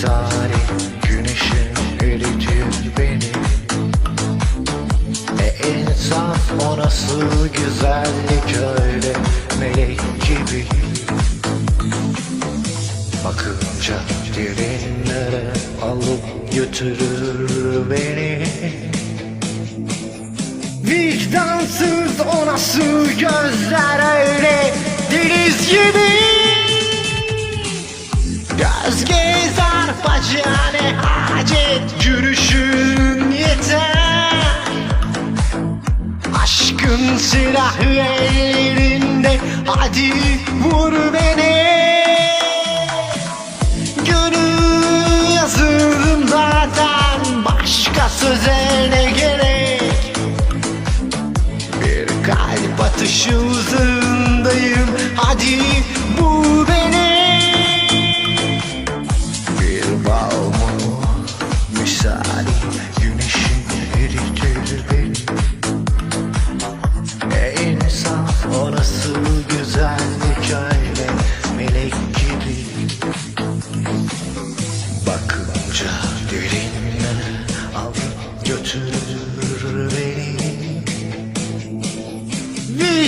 sari Güneşin eritiyor beni E insaf o nasıl güzellik öyle melek gibi. Bakınca derinlere alıp götürür beni. Vicdansız o nasıl gözler öyle deniz gibi. Göz gezer bacağına hacet Gülüşün yeter. Aşkın silahı ellerinde Hadi vur beni. Gönül yazıldım zaten Başka söze ne gerek? Bir kalp atışı hızındayım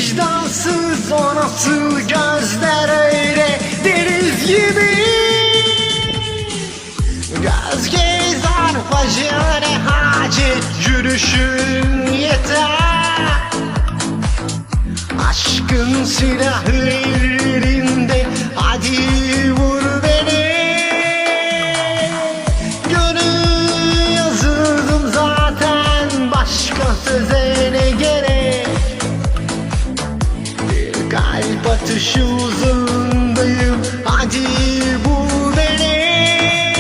Vicdansız o nasıl gözler öyle deniz gibi. Göz gezer bacağına hacet Yürüyüşün yeter. Aşkın silahı atışı uzundayım Hadi bul beni.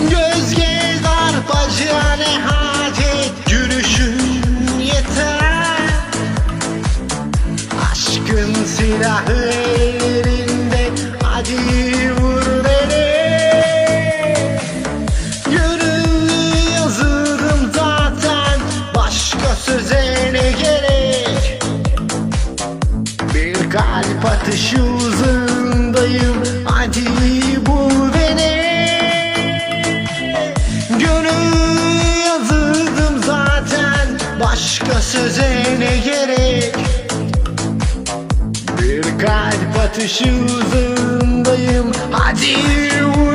Göz gezer bacağına hacet Gülüşün yeter. Aşkın silahı ellerinde Hadi vur beni. Gönül yazıldım zaten Başka söze kalp atışı uzundayım Hadi bul beni. Gönül yazıldım zaten Başka söze ne gerek? Bir kalp atışı uzundayım Hadi beni